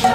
আশা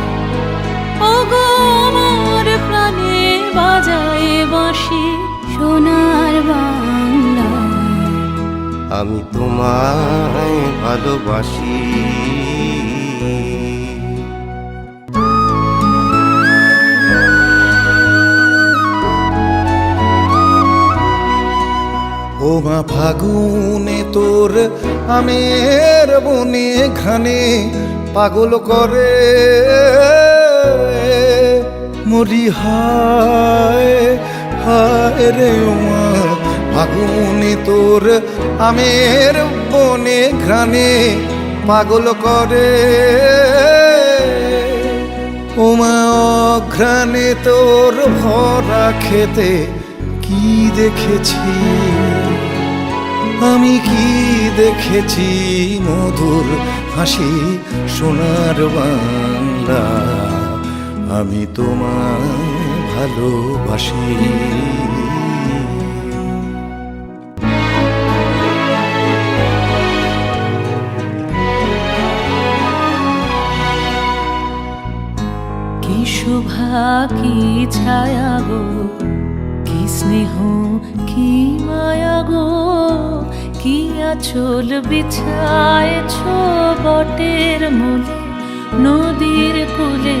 বাজায় বাঁশি সোনার বাংলা। আমি তোমায় ভালোবাসি। ও মা ফাগুনে তোর আমের বনে ঘানে পাগল করে মরি হায় হায় রে মা তোর আমের বনে ঘ্রাণে পাগল করে। ওমা অঘ্রাণে তোর ভরা খেতে কি দেখেছি? আমি কি দেখেছি মধুর হাসি, সোনার বাংলা? আমি তোমায় ভালোবাসি। কি শোভা, কি ছায়া গো? কি স্নেহ, কি মায়া গো? কি আচল বিছায়েছ বটের মূলে? নদীর কুলে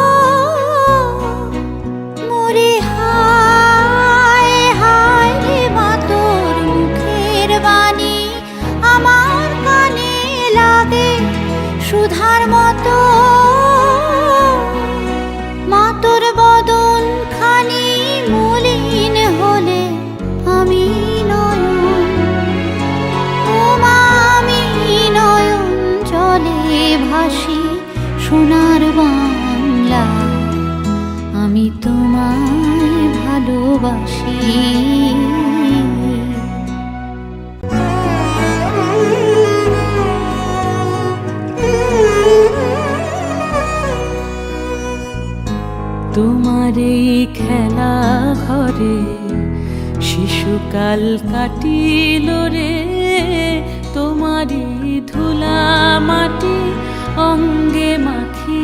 ভালোবাসি। তোমার এই খেলা ঘরে শিশুকাল কাটিল রে। তোমারই ধুলা মাটি অঙ্গে মাখি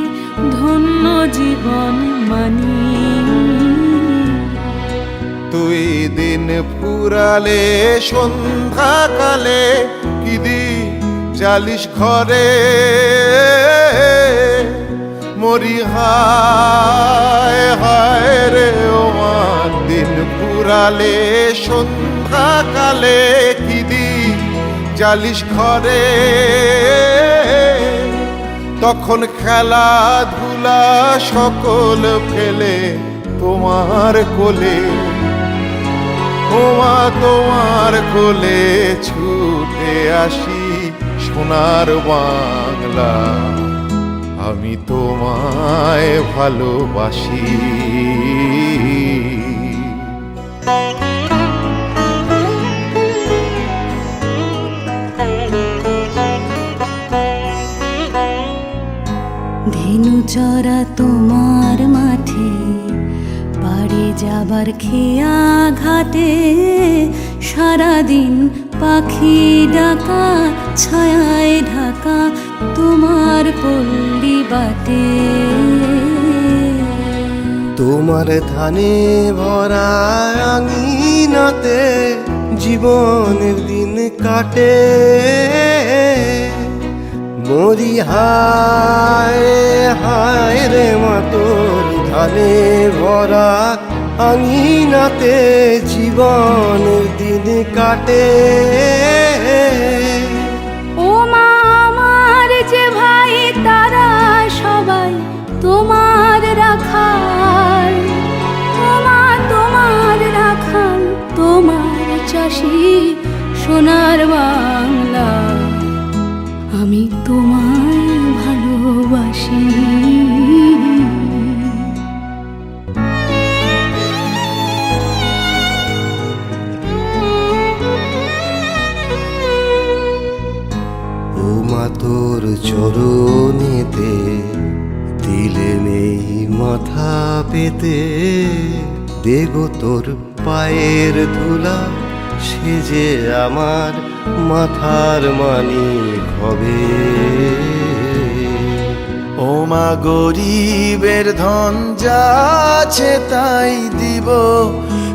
ধন্য জীবন মানি। তুই দিন ফুরালে সন্ধ্যাকালে কি দি জালিস ঘরে? মরি হায় রে ও মা দিন ফুরালে সন্ধ্যাকালে কি দি জালিস ঘরে? তখন খেলাধুলা সকল ফেলে তোমার কোলে ওমা তোমার কোলে ছুটে আসি সোনার বাংলা। আমি তোমায় ভালোবাসি। ধেনু চরা তোমার মাঠে বাড়ি যাবার খেয়া ঘাটে, সারাদিন পাখি ডাকা, ছায়ায় ঢাকা তোমার পল্লী বাটে। তোমার ধানে ভরা আঙিনাতে জীবনের দিন কাটে। মরি হায় হায় রে মাতোর ধানে ভরা আঙিনাতে জীবন দিন কাটে। ও মা, আমার যে ভাই, তারা সবাই তোমার রাখাল। তোমার তোমার রাখাল, তোমার চাষি শোনা তোর চরণেতে দিলে নেই মাথা পেতে। দেব তোর পায়ের ধুলা সে যে আমার মাথার মানি হবে। ও মা গরিবের ধন যা আছে তাই দিব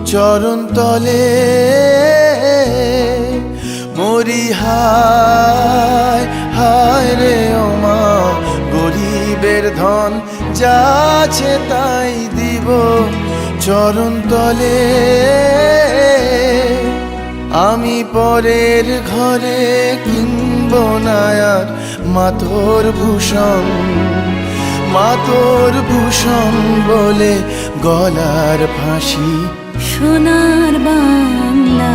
চরণ তলে। মরি হায় রে ও মা গরিবের ধন যা আছে তাই দিব চরণ তলে। আমি পরের ঘরে কিনব না আর মাতোর ভূষণ মাতোর ভূষণ বলে গলার ফাঁসি। সোনার বাংলা